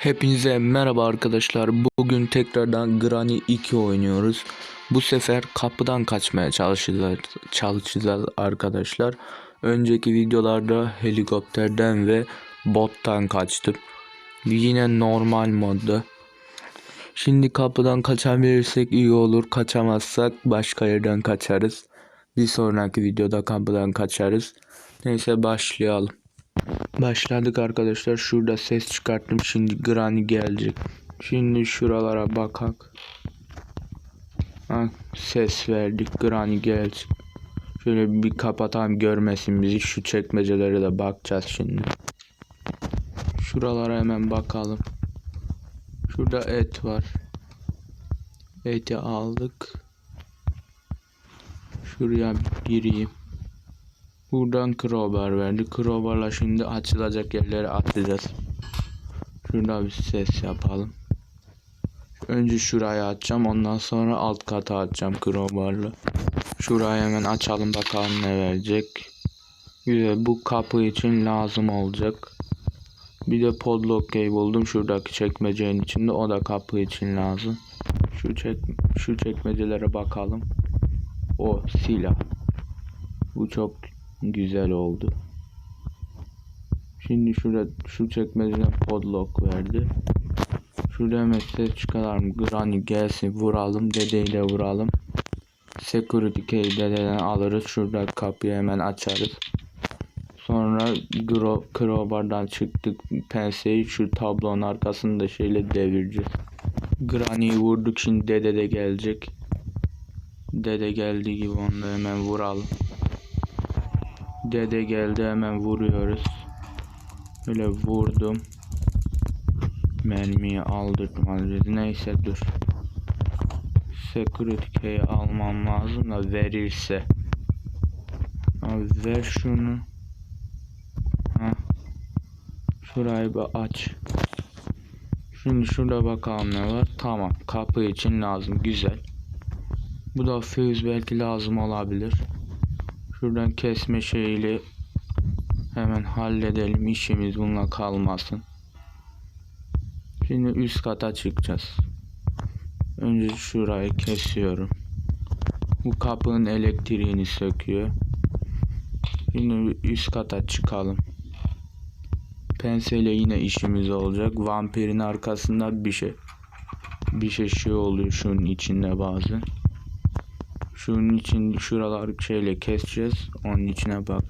Hepinize merhaba arkadaşlar. Bugün tekrardan Granny 2 oynuyoruz. Bu sefer kapıdan kaçmaya çalışacağız, çalışacağız arkadaşlar. Önceki videolarda helikopterden ve bottan kaçtım. Yine normal modda. Şimdi kapıdan kaçabilirsek iyi olur. Kaçamazsak başka yerden kaçarız. Bir sonraki videoda kapıdan kaçarız. Neyse başlayalım. Başladık arkadaşlar. Şurada ses çıkarttım. Şimdi Granny gelecek. Şimdi şuralara bakak. Ha, ses verdik. Granny gelecek. Şöyle bir kapatalım görmesin bizi. Şu çekmecelere de bakacağız şimdi. Şuralara hemen bakalım. Şurada et var. Eti aldık. Şuraya gireyim. Buradan crowbar verdi. Crowbarla şimdi açılacak yerlere atlayacağız. Şurada bir ses yapalım. Önce şurayı açacağım. Ondan sonra alt kata açacağım crowbarla. Şurayı hemen açalım bakalım ne verecek. Güzel bu kapı için lazım olacak. Bir de podlock key buldum şuradaki çekmecenin içinde. O da kapı için lazım. Şu çek şu çekmecelere bakalım. O silah. Bu çok güzel oldu. Şimdi şurada şu çekmeceden podlock verdi. Şurada ses çıkaralım. Granny gelsin vuralım. Dedeyle vuralım. Security key dededen alırız. Şurada kapıyı hemen açarız. Sonra crowbar'dan çıktık. Penseyi şu tablonun arkasında şeyle devireceğiz. Granny'yi vurduk. Şimdi dede de gelecek. Dede geldiği gibi onu hemen vuralım. Dede geldi hemen vuruyoruz. Öyle vurdum. Mermiyi aldırtmalıyız. Neyse dur. Security key'i almam lazım da verirse. Abi ver şunu. Ha. Şurayı bir aç. Şimdi şurada bakalım ne var. Tamam. Kapı için lazım. Güzel. Bu da fuse belki lazım olabilir. Şuradan kesme şeyiyle hemen halledelim işimiz bununla kalmasın. Şimdi üst kata çıkacağız. Önce şurayı kesiyorum. Bu kapının elektriğini söküyor. Şimdi üst kata çıkalım. Penseyle yine işimiz olacak. Vampirin arkasında bir şey bir şey şey oluyor şunun içinde bazen. Şunun için şuralar şeyle keseceğiz. Onun içine bak.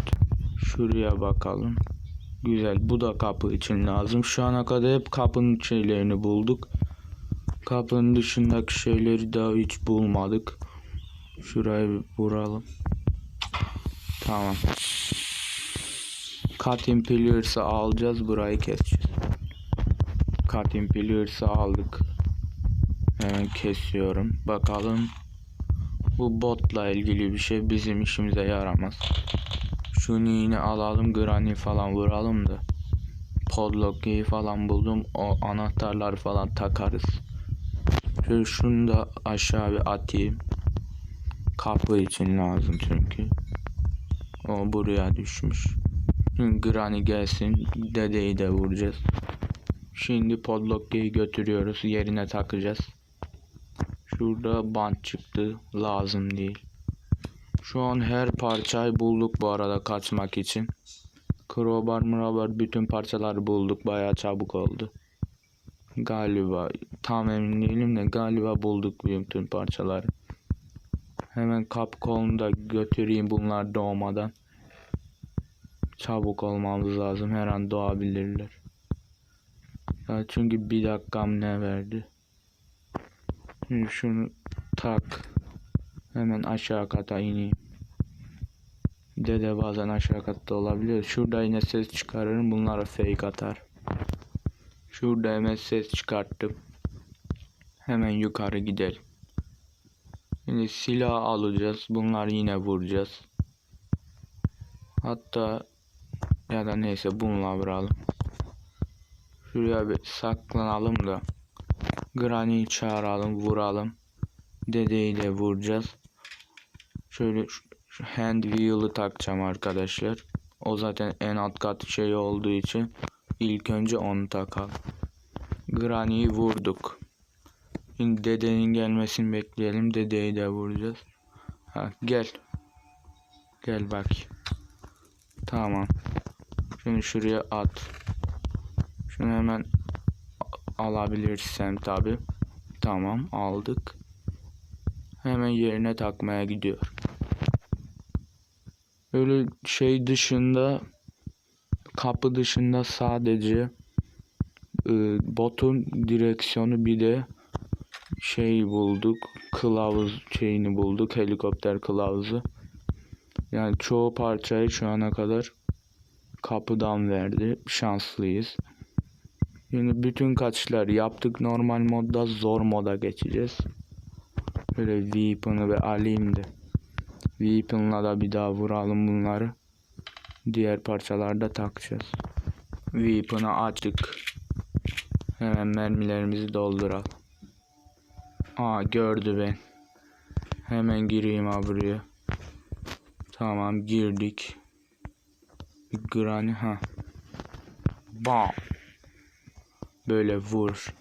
Şuraya bakalım. Güzel. Bu da kapı için lazım. Şu ana kadar hep kapının şeylerini bulduk. Kapının dışındaki şeyleri daha hiç bulmadık. Şurayı bir vuralım. Tamam. Cutting Pillers'ı alacağız. Burayı keseceğiz. Cutting Pillers'ı aldık. Hemen kesiyorum. Bakalım bu botla ilgili bir şey bizim işimize yaramaz. Şunu yine alalım Granny falan vuralım da. Podlock'i falan buldum. O anahtarlar falan takarız. Şöyle şunu da aşağı bir atayım. Kapı için lazım çünkü. O buraya düşmüş. Şimdi Granny gelsin. Dedeyi de vuracağız. Şimdi podlock'i götürüyoruz. Yerine takacağız. Şurada bant çıktı. Lazım değil. Şu an her parçayı bulduk bu arada kaçmak için. Crowbar murabar bütün parçaları bulduk. Bayağı çabuk oldu. Galiba tam emin değilim de galiba bulduk bütün parçaları. Hemen kap kolunu da götüreyim bunlar doğmadan. Çabuk olmamız lazım. Her an doğabilirler. Ya çünkü bir dakikam ne verdi? Şunu tak. Hemen aşağı kata ineyim. Dede bazen aşağı katta olabiliyor. Şurada yine ses çıkarırım. Bunlara fake atar. Şurada hemen ses çıkarttım. Hemen yukarı gidelim. Şimdi silah alacağız. Bunlar yine vuracağız. Hatta ya da neyse bununla vuralım. Şuraya bir saklanalım da. Granny'yi çağıralım, vuralım. Dedeyi de vuracağız. Şöyle hand wheel'ı takacağım arkadaşlar. O zaten en alt kat şey olduğu için ilk önce onu takalım. Granny'yi vurduk. Şimdi dedenin gelmesini bekleyelim. Dedeyi de vuracağız. Ha, gel. Gel bak. Tamam. Şunu şuraya at. Şunu hemen a- alabilirsen tabi. Tamam aldık. Hemen yerine takmaya gidiyor. Öyle şey dışında kapı dışında sadece e, botun direksiyonu bir de şey bulduk. Kılavuz şeyini bulduk. Helikopter kılavuzu. Yani çoğu parçayı şu ana kadar kapıdan verdi. Şanslıyız. Şimdi bütün kaçışlar yaptık. Normal modda zor moda geçeceğiz. Böyle weapon'ı ve alayım da. Weapon'la da bir daha vuralım bunları. Diğer parçalarda takacağız. Weapon'ı açtık. Hemen mermilerimizi dolduralım. Aa gördü ben. Hemen gireyim ha buraya. Tamam girdik. Bir Granny ha. Bam. Böyle vur.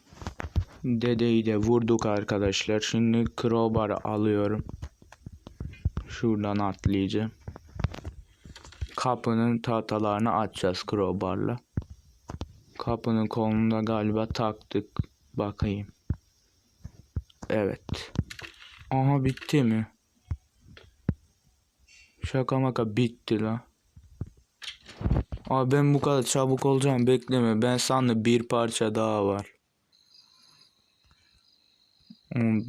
Dedeyi de vurduk arkadaşlar. Şimdi crowbar'ı alıyorum. Şuradan atlayacağım. Kapının tahtalarını açacağız crowbar'la. Kapının kolunu da galiba taktık. Bakayım. Evet. Aha bitti mi? Şaka maka bitti la. Abi ben bu kadar çabuk olacağım bekleme. Ben sandım bir parça daha var. Hmm,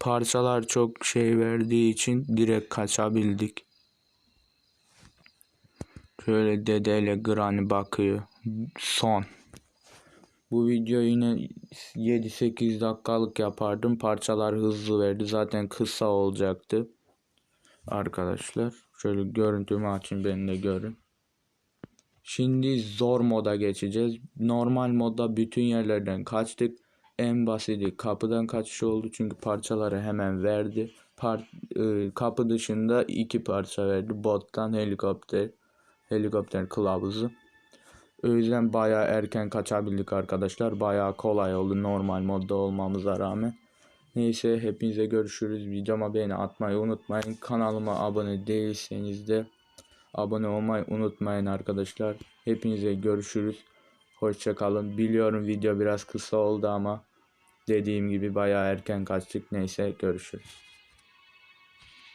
Parçalar çok şey verdiği için direkt kaçabildik. Şöyle dedeyle Granny bakıyor. Son. Bu video yine 7-8 dakikalık yapardım. Parçalar hızlı verdi. Zaten kısa olacaktı. Arkadaşlar. Şöyle görüntümü açın beni de görün. Şimdi zor moda geçeceğiz. Normal modda bütün yerlerden kaçtık. En basiti kapıdan kaçış oldu çünkü parçaları hemen verdi. Par e, kapı dışında iki parça verdi. Bottan helikopter, helikopter kılavuzu. O yüzden bayağı erken kaçabildik arkadaşlar. Bayağı kolay oldu normal modda olmamıza rağmen. Neyse hepinize görüşürüz. Videoma beğeni atmayı unutmayın. Kanalıma abone değilseniz de abone olmayı unutmayın arkadaşlar. Hepinize görüşürüz. Hoşçakalın. Biliyorum video biraz kısa oldu ama dediğim gibi bayağı erken kaçtık. Neyse görüşürüz.